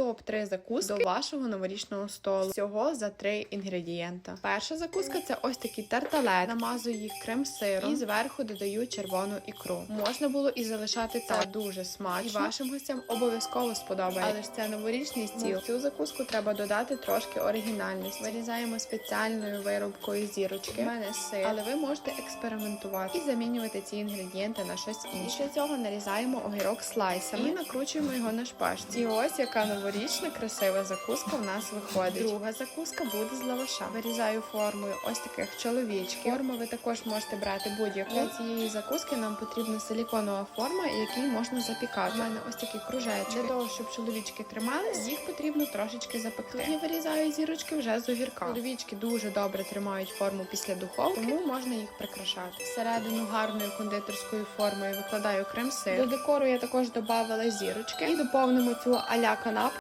топ 3 закуски до вашого новорічного столу. Всього за три інгредієнта. Перша закуска це ось такий тарталет. Намазую їх крем-сиром і зверху додаю червону ікру. Можна було і залишати це дуже смачно. І вашим гостям обов'язково сподобається. Але ж це новорічний стіл. В цю закуску треба додати трошки оригінальності. Вирізаємо спеціальною виробкою зірочки. У мене сир, але ви можете експериментувати і замінювати ці інгредієнти на щось інше. Після цього нарізаємо огірок слайсами і накручуємо його на шпажці. І ось яка новорічна красива закуска в нас виходить. Друга закуска буде з лаваша. Вирізаю формою ось таких чоловічків. Форму ви також можете брати будь-яку. Для цієї закуски нам потрібна силіконова форма, якій можна запікати. У мене ось такі кружечки. Для того, щоб чоловічки тримались, їх потрібно трошечки запекти. Я вирізаю зірочки вже з огірка. Чоловічки дуже добре тримають форму після духовки, тому можна їх прикрашати. Всередину гарною кондитерською формою викладаю крем-сир. До декору я також додавала зірочки і доповнимо цю аля канапку